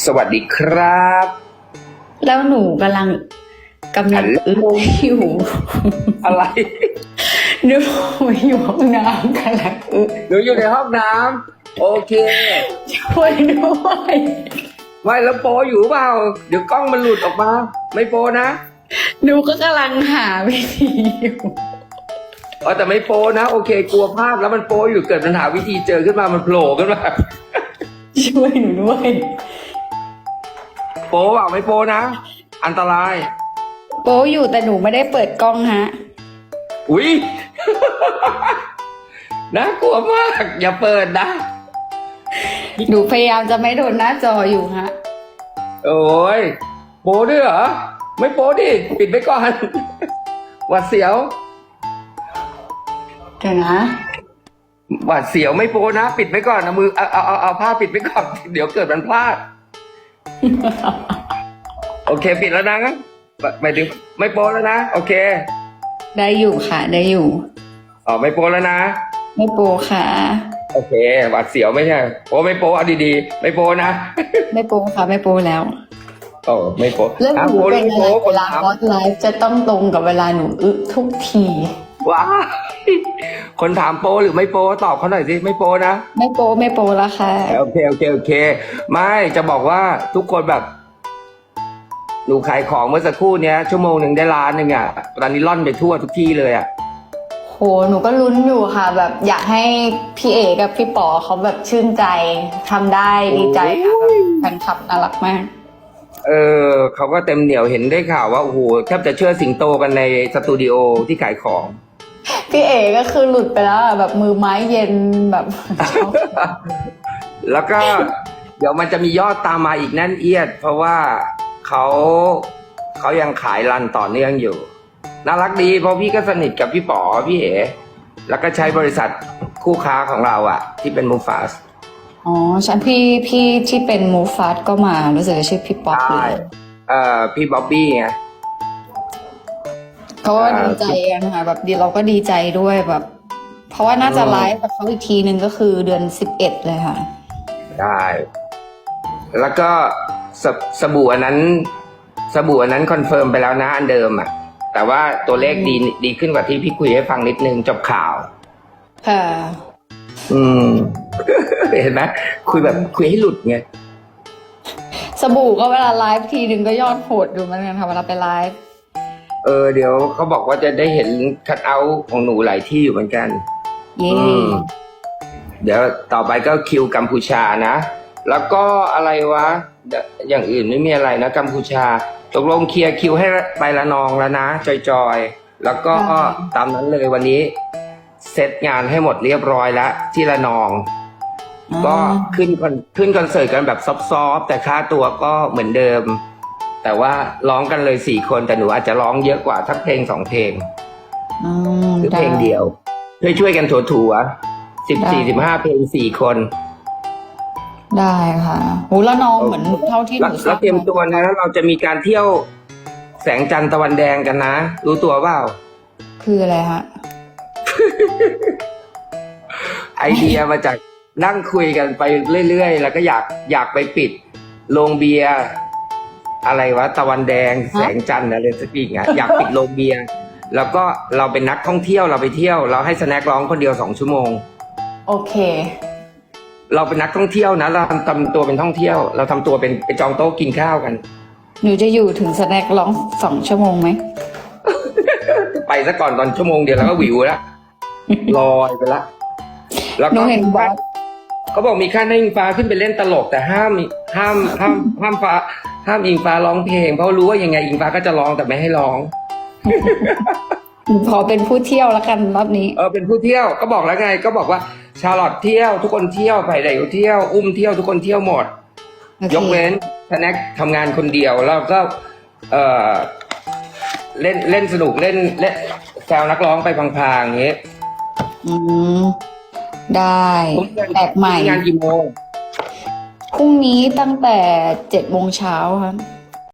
สวัสดีครับ แล้วหนูกำลังกำลังฮัลโหลอึอยู่ อะไรหนูอยู่ห้องน้ำกำลังอึหนูอยู่ในห้องน้ำโอเค ช่วยด้วยไม่แล้วโปอยู่เปล่า เดี๋ยวกล้องมันหลุดออกมา ไม่โปนะ หนูก็กำลังหาวิธีอยู่เออแต่ไม่โปนะ โอเค กลัวภาพแล้วมันโปอยู่เกิดปัญหาวิธีเจอขึ้นมามันโผล่ขึ้นมาช่วยหนูด้วย โปเปล่าไม่โปนะ อันตราย โป๊อยู่แต่หนูไม่ได้เปิดกล้องฮะ อุ้ย น่ากลัวมาก อย่าเปิดนะ หนูพยายามจะไม่โดนหน้าจออยู่ฮะ โอ้ยโปด้วยเหรอ ไม่โปดิ ปิดไปก่อน หวัดเสียว เดี๋ยวนะ หวาดเสียวไม่โปนะ ปิดไว้ก่อนเอามือ เอาเอาเอาเอาผ้าปิดไว้ก่อน เดี๋ยวเกิดมันพลาด โอเค ปิดแล้วนะหมายถึงไม่โปแล้วนะ โอเค ได้อยู่ค่ะ ได้อยู่อ๋อไม่โปแล้วนะ ไม่โปค่ะ โอเคหวาดเสียวไม่ใช่โอ้ไม่โปเอาดีๆ ไม่โปนะ ไม่โปค่ะ ไม่โปแล้วโอ้ไม่โปเรื่องอะหนูโปเป็นไม่อะไรโปคเวนลาถามบอสไลฟ์จะต้องตรงกับเวลาหนูอึทุกที ว้ายคนถามโปหรือไม่โปตอบเขาหน่อยสิไม่โปนะไม่โปไม่โปแล้วค่ะโอเคโอเคโอเค ไม่จะบอกว่าทุกคนแบบหนูขายของเมื่อสักครู่เนี้ยชั่วโมงหนึ่งได้ล้านหนึ่งอะตอนนี้ล่อนไปทั่วทุกที่เลยอะโหหนูก็ลุ้นอยู่ค่ะ แบบอยากให้พี่เอกับพี่ป๋อเขาแบบชื่นใจทำได้ดีใจค่ะแบบแฟนคลับน่ารักมากเออเขาก็เต็มเหนียวเห็นได้ข่าวว่าโอ้โหแทบจะเชื่อสิงโตกันในสตูดิโอที่ขายของ พี่เอก็คือหลุดไปแล้วอะแบบมือไม้เย็นแบบแล้วก็ เดี๋ยวมันจะมียอดตามมาอีกแน่นเอียด เพราะว่าเขาเขายังขายรันต่อเนื่องอยู่ น่ารักดีเพราะพี่ก็สนิทกับพี่ป๋อพี่เอ๋แล้วก็ใช้บริษัทคู่ค้าของเราอะที่เป็นมูฟาสอ๋อฉันพี่พี่ที่เป็นมูฟัสก็มารู้สึกจะชื่อพี่ป๊อปเลใช่ยเอ่อพี่บ๊อบบี้ไง เขาก็อ่าดีใจกันค่ะแบบดีเราก็ดีใจด้วยแบบ เพราะว่าน่าจะอืมไลฟ์กับเขาอีกทีหนึ่งก็คือเดือนสิบเอ็ดเลยค่ะ ได้ แล้วก็สสบู่อันนั้น สบู่อันนั้นคอนเฟิร์มไปแล้วนะอันเดิมอะแต่ว่าตัวเลขดีดีขึ้นกว่าที่พี่คุยให้ฟังนิดนึงจบข่าว ค่ะ อืม เห็นไหมคุยแบบคุยให้หลุดไงสบู่ก็เวลาไลฟ์ทีหนึ่งก็ยอดโหดอยู่เหมือนกันค่ะเวลาไปไลฟ์ เออเดี๋ยวเขาบอกว่าจะได้เห็นคัดเอาท์ของหนูหลายที่อยู่เหมือนกัน เย้อืม เดี๋ยวต่อไปก็คิวกัมพูชานะ แล้วก็อะไรวะเดี๋ยวอย่างอื่นไม่มีอะไรนะกัมพูชา ตกลงเคลียร์คิวให้ไปละนองแล้วนะ จอยๆ แล้วก็ตามนั้นเลยวันนี้ เซตงานให้หมดเรียบร้อยแล้วที่ละนอง ก็ขึ้นคอนขึ้นคอนเสิร์ตกันแบบซอฟๆแต่ค่าตัวก็เหมือนเดิม แต่ว่าร้องกันเลยสี่คนแต่หนูอาจจะร้องเยอะกว่าทักเพลงสองเพลงอืมหรือเพลงเดียว ช่วยช่วยๆกันถัวๆสิบสี่สิบห้าเพลงสี่คนได้ค่ะโหแล้วน้องเหมือนเท่าที่หแล้วนูทแล้ราวบเตรียมตัวนะเราจะมีการเที่ยวแสงจันทร์ตะวันแดงกันนะ รู้ตัวเปล่า คืออะไรฮะ ไอเดียมาจากนั่งคุยกันไปเรื่อยๆ แล้วก็อยากอยากไปปิดโรงเบียร์ อะไรวะตะวันแดงแสงจันทร์อะไรสักอย่างอะอยากปิดโรงเบียร์แล้วก็เราเป็นนักท่องเที่ยวเราไปเที่ยว เราให้สแน็คร้องคนเดียวสองชั่วโมง โอเค เราเป็นนักท่องเที่ยวนะเราทำตัวเป็นท่องเที่ยว เราทำตัวเป็นไปจองโต๊ะกินข้าวกันหนูจะอยู่ถึงสแน็คร้องสองชั่วโมงไหมไปซะก่อนตอนชั่วโมงเดียวแล้วก็หวิวแล้วลอยไปละแล้วหนูก็เห็นบอสเขาบอกมีค่าให้อิงฟ้าขึ้นไปเล่นตลกแต่ห้ามห้ามห้ามห้ามฟ้า ห้ามอิงฟ้าร้องเพลง เพราะรู้ว่ายังไงอิงฟ้าก็จะร้องแต่ไม่ให้ร้องหนูขอเป็นผู้เที่ยวแล้วกันรอบนี้ เออเป็นผู้เที่ยวก็บอกแล้วไง ก็บอกว่าชาลอตเที่ยว ทุกคนเที่ยวไปไหนก็เที่ยวอุ้มเที่ยวทุกคนเที่ยวหมด โอเคยกเว้นสแน็คทำงานคนเดียวแล้วก็เออเล่นเล่นสนุกเล่นเล่นแซวนักร้องไปพลางๆอย่างเงี้ยอืมได้ แปลกใหม่ งานกี่โมง พรุ่งนี้ตั้งแต่เจ็ดโมงเช้าครับ